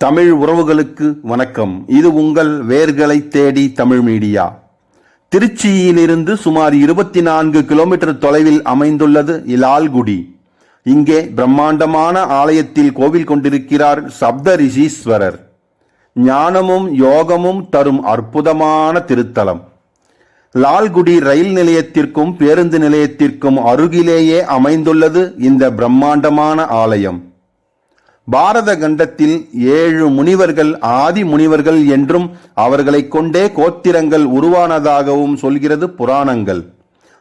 தமிழ் உறவுகளுக்கு வணக்கம். இது உங்கள் வேர்களை தேடி தமிழ் மீடியா. திருச்சியிலிருந்து சுமார் இருபத்தி நான்கு கிலோமீட்டர் தொலைவில் அமைந்துள்ளது இலால்குடி. இங்கே பிரம்மாண்டமான ஆலயத்தில் கோவில் கொண்டிருக்கிறார் சப்த ரிஷீஸ்வரர். ஞானமும் யோகமும் தரும் அற்புதமான திருத்தலம். லால்குடி ரயில் நிலையத்திற்கும் பேருந்து நிலையத்திற்கும் அருகிலேயே அமைந்துள்ளது இந்த பிரம்மாண்டமான ஆலயம். பாரத கண்டத்தில் ஏழு முனிவர்கள் ஆதி முனிவர்கள் என்றும் அவர்களை கொண்டே கோத்திரங்கள் உருவானதாகவும் சொல்கிறது புராணங்கள்.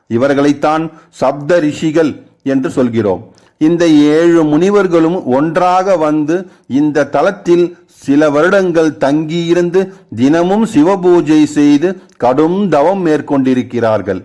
இவர்களைத்தான் சப்த ரிஷிகள் என்று சொல்கிறோம். இந்த ஏழு முனிவர்களும் ஒன்றாக வந்து இந்த தலத்தில் சில வருடங்கள் தங்கியிருந்து தினமும் சிவபூஜை செய்து கடும் தவம் மேற்கொண்டிருக்கிறார்கள்.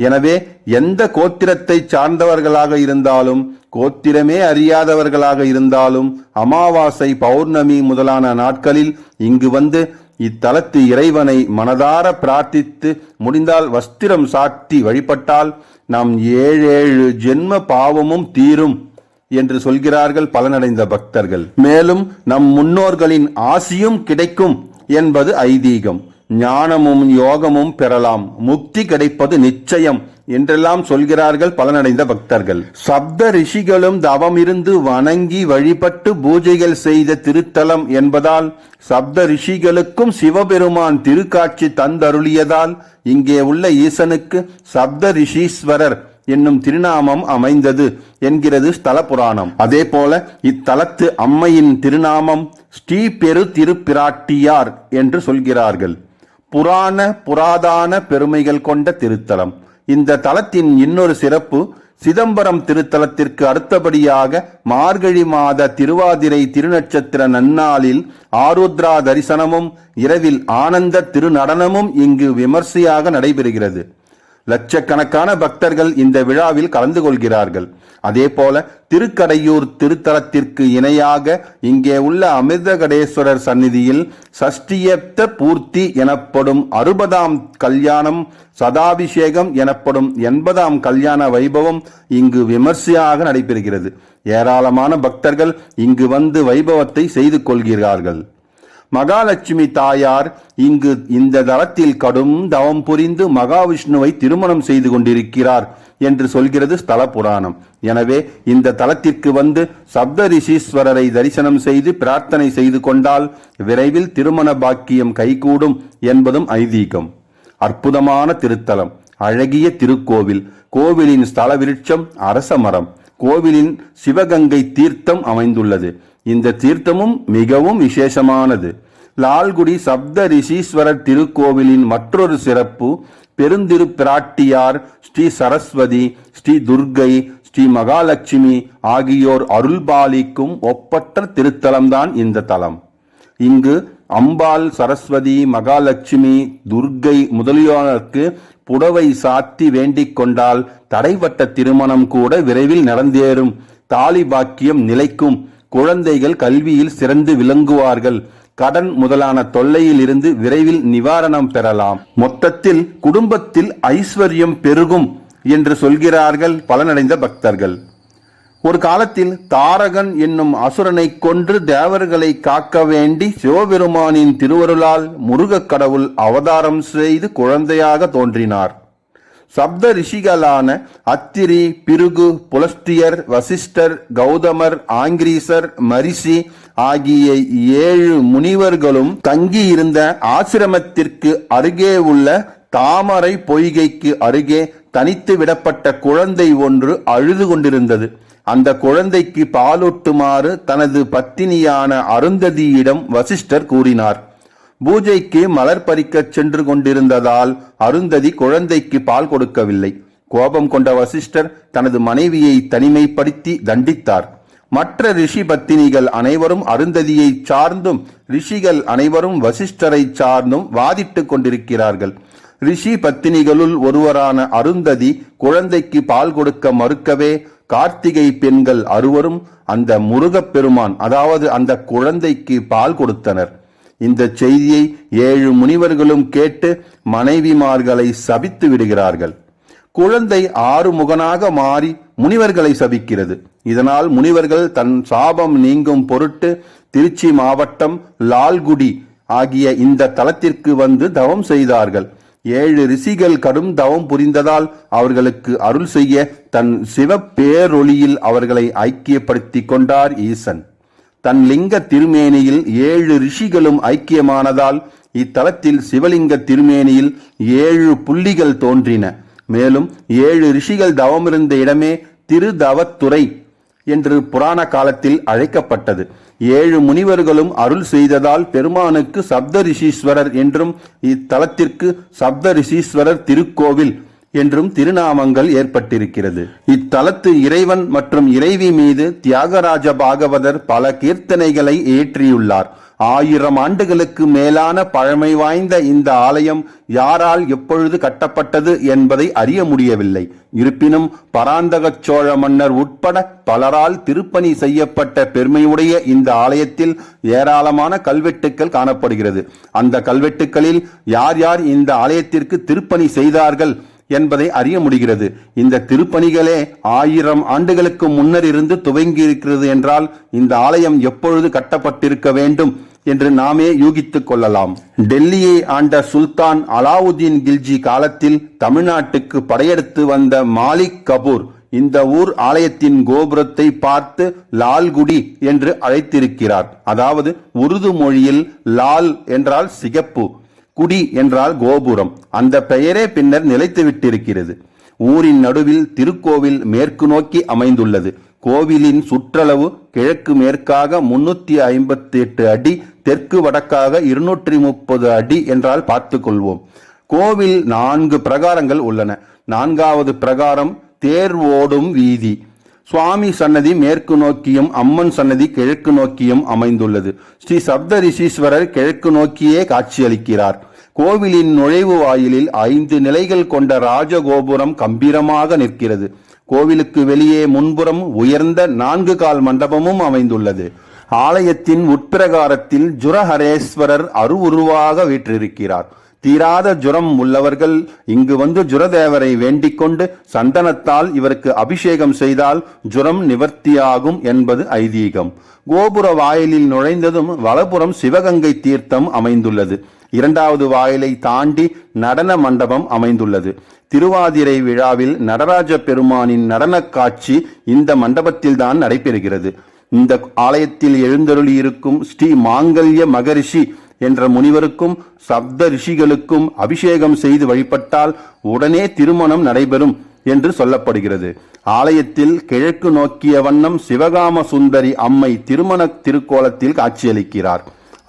எனவே எந்த கோத்திரத்தை சார்ந்தவர்களாக இருந்தாலும் கோத்திரமே அறியாதவர்களாக இருந்தாலும் அமாவாசை பௌர்ணமி முதலான நாட்களில் இங்கு வந்து இத்தலத்து இறைவனை மனதார பிரார்த்தித்து முடிந்தால் வஸ்திரம் சாட்டி வழிபட்டால் நாம் ஏழேழு ஜென்ம பாவமும் தீரும் என்று சொல்கிறார்கள் பலனடைந்த பக்தர்கள். மேலும் நம் முன்னோர்களின் ஆசியும் கிடைக்கும் என்பது ஐதீகம். ஞானமும் யோகமும் பெறலாம். முக்தி கிடைப்பது நிச்சயம் என்றெல்லாம் சொல்கிறார்கள் பலனடைந்த பக்தர்கள். சப்த ரிஷிகளும் தவம் இருந்து வணங்கி வழிபட்டு பூஜைகள் செய்த திருத்தலம் என்பதால் சப்த ரிஷிகளுக்கும் சிவபெருமான் திருக்காட்சி தந்தருளியதால் இங்கே உள்ள ஈசனுக்கு சப்த ரிஷீஸ்வரர் என்னும் திருநாமம் அமைந்தது என்கிறது ஸ்தல புராணம் அதே போல இத்தலத்து அம்மையின் திருநாமம் ஸ்ரீ பெரு திருப்பிராட்டியார் என்று சொல்கிறார்கள். புராண புராதான பெருமைகள் கொண்ட திருத்தலம். இந்த தலத்தின் இன்னொரு சிறப்பு சிதம்பரம் திருத்தலத்திற்கு அடுத்தபடியாக மார்கழி மாத திருவாதிரை திருநட்சத்திர நன்னாளில் ஆருத்ரா தரிசனமும் இரவில் ஆனந்த திருநடனமும் இங்கு விமர்சையாக நடைபெறுகிறது. லட்சக்கணக்கான பக்தர்கள் இந்த விழாவில் கலந்து கொள்கிறார்கள். அதேபோல திருக்கடையூர் திருத்தலத்திற்கு இணையாக இங்கே உள்ள அமிர்தகடேஸ்வரர் சந்நிதியில் சஷ்டியப்த பூர்த்தி எனப்படும் அறுபதாம் கல்யாணம் சதாபிஷேகம் எனப்படும் எண்பதாம் கல்யாண வைபவம் இங்கு விமர்சையாக நடைபெறுகிறது. ஏராளமான பக்தர்கள் இங்கு வந்து வைபவத்தை செய்து கொள்கிறார்கள். மகாலட்சுமி தாயார் இங்கு இந்த தலத்தில் கடும் தவம் புரிந்து மகாவிஷ்ணுவை திருமணம் செய்து கொண்டிருக்கிறார் என்று சொல்கிறது ஸ்தல புராணம். எனவே இந்த தலத்திற்கு வந்து சப்த ரிஷீஸ்வரரை தரிசனம் செய்து பிரார்த்தனை செய்து கொண்டால் விரைவில் திருமண பாக்கியம் கைகூடும் என்பதும் ஐதீகம். அற்புதமான திருத்தலம். அழகிய திருக்கோவில். கோவிலின் ஸ்தல விருட்சம் அரச மரம். கோவிலின் சிவகங்கை தீர்த்தம் அமைந்துள்ளது. இந்த தீர்த்தமும் மிகவும் விசேஷமானது. லால்குடி சப்த ரிஷீஸ்வரர் திருக்கோவிலின் மற்றொரு சிறப்பு பெருந்திருப்பிராட்டியார் ஸ்ரீ சரஸ்வதி ஸ்ரீ துர்கை ஸ்ரீ மகாலட்சுமி ஆகியோர் அருள்பாலிக்கும் ஒப்பற்ற திருத்தலம்தான் இந்த தலம். இங்கு அம்பாள் சரஸ்வதி மகாலட்சுமி துர்கை முதலியோருக்கு புடவை சாத்தி வேண்டிக் கொண்டால் தடைப்பட்ட திருமணம் கூட விரைவில் நடந்தேறும். தாலி பாக்கியம் நிலைக்கும். குழந்தைகள் கல்வியில் சிறந்து விளங்குவார்கள். கடன் முதலான தொல்லையில் இருந்து விரைவில் நிவாரணம் பெறலாம். மொத்தத்தில் குடும்பத்தில் ஐஸ்வர்யம் பெருகும் என்று சொல்கிறார்கள் பலனடைந்த பக்தர்கள். ஒரு காலத்தில் தாரகன் என்னும் அசுரனை கொன்று தேவர்களை காக்க வேண்டி சிவபெருமானின் திருவருளால் முருகக் கடவுள் அவதாரம் செய்து குழந்தையாக தோன்றினார். சப்த ரிஷிகளான அத்திரி பிருகு புலஸ்தியர் வசிஷ்டர் கௌதமர் ஆங்கிரீசர் மரிசி ஆகிய ஏழு முனிவர்களும் தங்கியிருந்த ஆசிரமத்திற்கு அருகே உள்ள தாமரை பொய்கைக்கு அருகே தனித்து விடப்பட்ட குழந்தை ஒன்று அழுது கொண்டிருந்தது. அந்த குழந்தைக்கு பாலூட்டுமாறு தனது பத்தினியான அருந்ததியிடம் வசிஷ்டர் கூறினார். பூஜைக்கு மலர் பறிக்கச் சென்று கொண்டிருந்ததால் அருந்ததி குழந்தைக்கு பால் கொடுக்கவில்லை. கோபம் கொண்ட வசிஷ்டர் தனது மனைவியை தனிமைப்படுத்தி தண்டித்தார். மற்ற ரிஷி பத்தினிகள் அனைவரும் அருந்ததியை சார்ந்தும் ரிஷிகள் அனைவரும் வசிஷ்டரை சார்ந்தும் வாதிட்டுக் கொண்டிருக்கிறார்கள். ரிஷி பத்தினிகளுள் ஒருவரான அருந்ததி குழந்தைக்கு பால் கொடுக்க மறுக்கவே கார்த்திகை பெண்கள் அறுவரும் அந்த முருகப் பெருமான் அதாவது அந்த குழந்தைக்கு பால் கொடுத்தனர். இந்த செய்தியை ஏழு முனிவர்களும் கேட்டு மனைவிமார்களை சபித்து விடுகிறார்கள். குழந்தை ஆறு முகனாக மாறி முனிவர்களை சபிக்கிறது. இதனால் முனிவர்கள் தன் சாபம் நீங்கும் பொருட்டு திருச்சி மாவட்டம் லால்குடி ஆகிய இந்த தலத்திற்கு வந்து தவம் செய்தார்கள். ஏழு ரிஷிகள் கடும் தவம் புரிந்ததால் அவர்களுக்கு அருள் செய்ய தன் சிவப்பேரொளியில் அவர்களை ஐக்கியப்படுத்திக் கொண்டார் ஈசன். தன் லிங்க திருமேனியில் ஏழு ரிஷிகளும் ஐக்கியமானதால் இத்தலத்தில் சிவலிங்க திருமேனியில் ஏழு புள்ளிகள் தோன்றின. மேலும் ஏழு ரிஷிகள் தவமிருந்த இடமே திருதவத்துறை என்று புராண காலத்தில் அழைக்கப்பட்டது. ஏழு முனிவர்களும் அருள் செய்ததால் பெருமானுக்கு சப்த ரிஷீஸ்வரர் என்றும் இத்தலத்திற்கு சப்த ரிஷீஸ்வரர் திருக்கோவில் என்றும் திருநாமங்கள் ஏற்பட்டிருக்கிறது. இத்தலத்து இறைவன் மற்றும் இறைவி மீது தியாகராஜ பாகவதர் பல கீர்த்தனைகளை ஏற்றியுள்ளார். ஆயிரம் ஆண்டுகளுக்கு மேலான பழமை வாய்ந்த இந்த ஆலயம் யாரால் எப்பொழுது கட்டப்பட்டது என்பதை அறிய முடியவில்லை. இருப்பினும் பராந்தக சோழ மன்னர் உட்பட பலரால் திருப்பணி செய்யப்பட்ட பெருமையுடைய இந்த ஆலயத்தில் ஏராளமான கல்வெட்டுக்கள் காணப்படுகிறது. அந்த கல்வெட்டுக்களில் யார் யார் இந்த ஆலயத்திற்கு திருப்பணி செய்தார்கள் என்பதை அறிய முடிகிறது. இந்த திருப்பணிகளே ஆயிரம் ஆண்டுகளுக்கு முன்னர் இருந்து துவங்கி இருக்கிறது என்றால் இந்த ஆலயம் எப்பொழுது கட்டப்பட்டிருக்க வேண்டும் என்று நாமே யூகித்துக் கொள்ளலாம். டெல்லியை ஆண்ட சுல்தான் அலாவுதீன் கில்ஜி காலத்தில் தமிழ்நாட்டுக்கு படையெடுத்து வந்த மாலிக் கபூர் இந்த ஊர் ஆலயத்தின் கோபுரத்தை பார்த்து லால்குடி என்று அழைத்திருக்கிறார். அதாவது உருது மொழியில் லால் என்றால் சிகப்பு. குடி என்றால் கோபுரம். அந்த பெயரே பின்னர் நிலைத்து விட்டிருக்கிறது ஊரின் நடுவில் திருக்கோவில் மேற்கு நோக்கி அமைந்துள்ளது. கோவிலின் சுற்றளவு கிழக்கு மேற்காக முன்னூத்தி ஐம்பத்தி எட்டு அடி தெற்கு வடக்காக இருநூற்றி முப்பது அடி என்றால் பார்த்து கொள்வோம் கோவில் நான்கு பிரகாரங்கள் உள்ளன. நான்காவது பிரகாரம் தேர் ஓடும் வீதி. சுவாமி சன்னதி மேற்கு நோக்கியும் அம்மன் சன்னதி கிழக்கு நோக்கியும் அமைந்துள்ளது. ஸ்ரீ சப்த ரிஷீஸ்வரர் கிழக்கு நோக்கியே காட்சியளிக்கிறார். கோவிலின் நுழைவு வாயிலில் ஐந்து நிலைகள் கொண்ட ராஜகோபுரம் கம்பீரமாக நிற்கிறது. கோவிலுக்கு வெளியே முன்புறம் உயர்ந்த நான்கு கால் மண்டபமும் அமைந்துள்ளது. ஆலயத்தின் உட்பிரகாரத்தில் ஜுரஹரேஸ்வரர் அருவுருவாக வீற்றிருக்கிறார். தீராத ஜுரம் உள்ளவர்கள் இங்கு வந்து ஜுரதேவரை வேண்டிக் கொண்டு சந்தனத்தால் இவருக்கு அபிஷேகம் செய்தால் ஜுரம் நிவர்த்தியாகும் என்பது ஐதீகம். கோபுர வாயிலில் நுழைந்ததும் வலப்புறம் சிவகங்கை தீர்த்தம் அமைந்துள்ளது. இரண்டாவது வாயிலை தாண்டி நடன மண்டபம் அமைந்துள்ளது. திருவாதிரை விழாவில் நடராஜ பெருமானின் நடனக் காட்சி இந்த மண்டபத்தில் தான் நடைபெறுகிறது. இந்த ஆலயத்தில் எழுந்தருளி இருக்கும் ஸ்ரீ மாங்கல்ய மகரிஷி என்ற முனிவருக்கும் சப்த ரிஷிகளுக்கும் அபிஷேகம் செய்து வழிபட்டால் உடனே திருமணம் நடைபெறும் என்று சொல்லப்படுகிறது. ஆலயத்தில் கிழக்கு நோக்கிய வண்ணம் சிவகாம சுந்தரி அம்மை திருமண திருக்கோலத்தில் காட்சியளிக்கிறார்.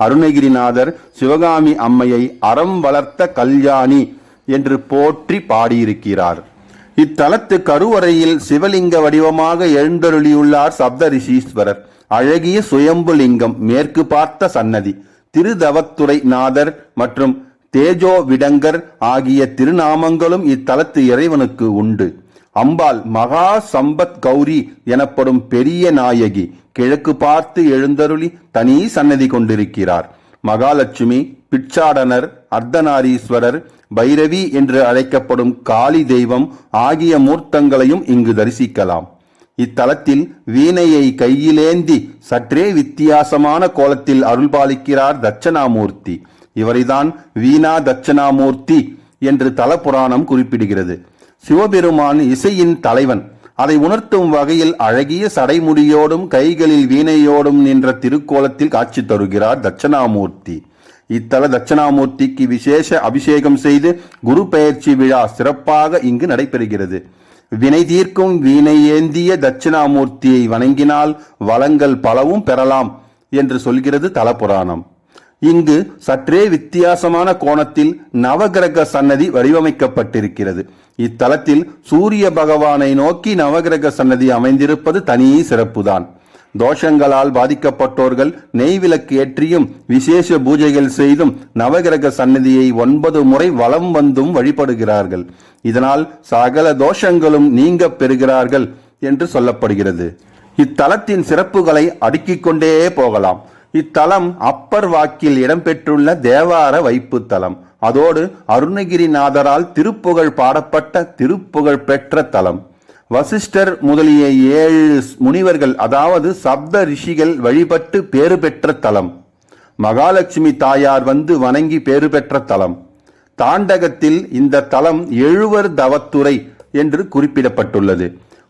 அருணகிரிநாதர் சிவகாமி அம்மையை அறம் வளர்த்த கல்யாணி என்று போற்றி பாடியிருக்கிறார். இத்தலத்து கருவறையில் சிவலிங்க வடிவமாக எழுந்தருளியுள்ளார் சப்த ரிஷீஸ்வரர் அழகிய சுயம்பு லிங்கம் மேற்கு பார்த்த சன்னதி. திருதவத்துறை நாதர் மற்றும் தேஜோ விடங்கர் ஆகிய திருநாமங்களும் இத்தலத்து இறைவனுக்கு உண்டு. அம்பாள் மகா சம்பத் கௌரி எனப்படும் பெரிய நாயகி கிழக்கு பார்த்து எழுந்தருளி தனி சன்னதி கொண்டிருக்கிறார். மகாலட்சுமி பிட்சாடனர் அர்த்தநாரீஸ்வரர் பைரவி என்று அழைக்கப்படும் காளி தெய்வம் ஆகிய மூர்த்தங்களையும் இங்கு தரிசிக்கலாம். இத்தலத்தில் வீணையை கையிலேந்தி சற்றே வித்தியாசமான கோலத்தில் அருள்பாலிக்கிறார் தட்சணாமூர்த்தி. இவரைதான் வீணா தட்சணாமூர்த்தி என்று தல புராணம் குறிப்பிடுகிறது. சிவபெருமான் இசையின் தலைவன். அதை உணர்த்தும் வகையில் அழகிய சடைமுடியோடும் கைகளில் வீணையோடும் நின்ற திருக்கோலத்தில் காட்சி தருகிறார் தட்சணாமூர்த்தி. இத்தல தட்சணாமூர்த்திக்கு விசேஷ அபிஷேகம் செய்து குரு பெயர்ச்சி விழா சிறப்பாக இங்கு நடைபெறுகிறது. வினை தீர்க்கும் வீணை ஏந்திய தட்சிணாமூர்த்தியை வணங்கினால் வளங்கள் பலவும் பெறலாம் என்று சொல்கிறது தலபுராணம். இங்கு சற்றே வித்தியாசமான கோணத்தில் நவகிரக சன்னதி வடிவமைக்கப்பட்டிருக்கிறது. இத்தலத்தில் சூரிய பகவானை நோக்கி நவகிரக சன்னதி அமைந்திருப்பது தனி சிறப்புதான். தோஷங்களால் பாதிக்கப்பட்டோர்கள் நெய் விளக்கு ஏற்றியும் விசேஷ பூஜைகள் செய்தும் நவகிரக சன்னதியை ஒன்பது முறை வலம் வந்தும் வழிபடுகிறார்கள். இதனால் சகல தோஷங்களும் நீங்க பெறுகிறார்கள் என்று சொல்லப்படுகிறது. இத்தலத்தின் சிறப்புகளை அடுக்கிக் கொண்டே போகலாம். இத்தலம் அப்பர் வாக்கில் இடம்பெற்றுள்ள தேவார வைப்பு தலம் அதோடு அருணகிரிநாதரால் திருப்புகழ் பாடப்பட்ட திருப்புகழ் பெற்ற தலம். வசிஷ்டர் முதலிய ஏழு முனிவர்கள் அதாவது சப்த ரிஷிகள் வழிபட்டு பேறு பெற்ற தலம். மகாலட்சுமி தாயார் வந்து வணங்கி பேறு பெற்ற தலம். தாண்டகத்தில் இந்த தலம் எழுவர் தவத்துறை என்று குறிப்பிடப்பட்டுள்ளது.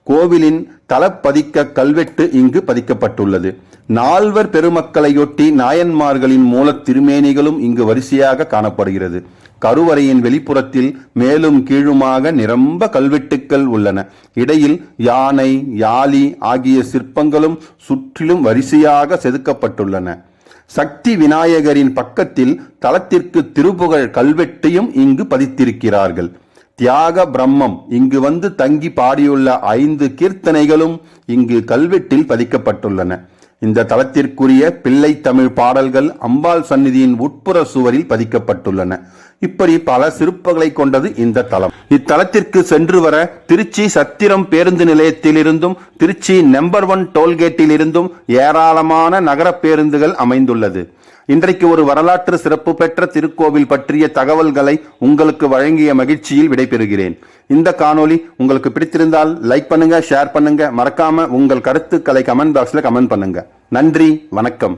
கோவிலின் தலப்பதிக்க கல்வெட்டு இங்கு பதிக்கப்பட்டுள்ளது. நால்வர் பெருமக்களையொட்டி நாயன்மார்களின் மூலத் திருமேனிகளும் இங்கு வரிசையாக காணப்படுகிறது. கருவறையின் வெளிப்புறத்தில் மேலும் கீழுமாக நிரம்ப கல்வெட்டுக்கள் உள்ளன. இடையில் யானை யாலி ஆகிய சிற்பங்களும் சுற்றிலும் வரிசையாக செதுக்கப்பட்டுள்ளன. சக்தி விநாயகரின் பக்கத்தில் தலத்திற்கு திருப்புகழ் கல்வெட்டையும் இங்கு பதித்திருக்கிறார்கள். தியாக பிரம்மம். இங்கு வந்து தங்கி பாடியுள்ள ஐந்து கீர்த்தனைகளும் இங்கு கல்வெட்டில் பதிக்கப்பட்டுள்ளன. இந்த தலத்திற்குரிய பிள்ளை தமிழ் பாடல்கள் அம்பாள் சந்நிதியின் உட்புற சுவரில் பதிக்கப்பட்டுள்ளன. இப்படி பல சிற்பங்களை கொண்டது இந்த தலம் இத்தலத்திற்கு சென்று வர திருச்சி சத்திரம் பேருந்து நிலையத்திலிருந்தும் திருச்சி நம்பர் ஒன் டோல்கேட்டில் இருந்தும் ஏராளமான நகர பேருந்துகள் அமைந்துள்ளது. இன்றைக்கு ஒரு வரலாற்று சிறப்பு பெற்ற திருக்கோவில் பற்றிய தகவல்களை உங்களுக்கு வழங்கிய மகிழ்ச்சியில் விடைபெறுகிறேன். இந்த காணொளி உங்களுக்கு பிடித்திருந்தால் லைக் பண்ணுங்க ஷேர் பண்ணுங்க. மறக்காம உங்கள் கருத்துக்களை கமெண்ட் பாக்ஸ்ல கமெண்ட் பண்ணுங்க. நன்றி வணக்கம்.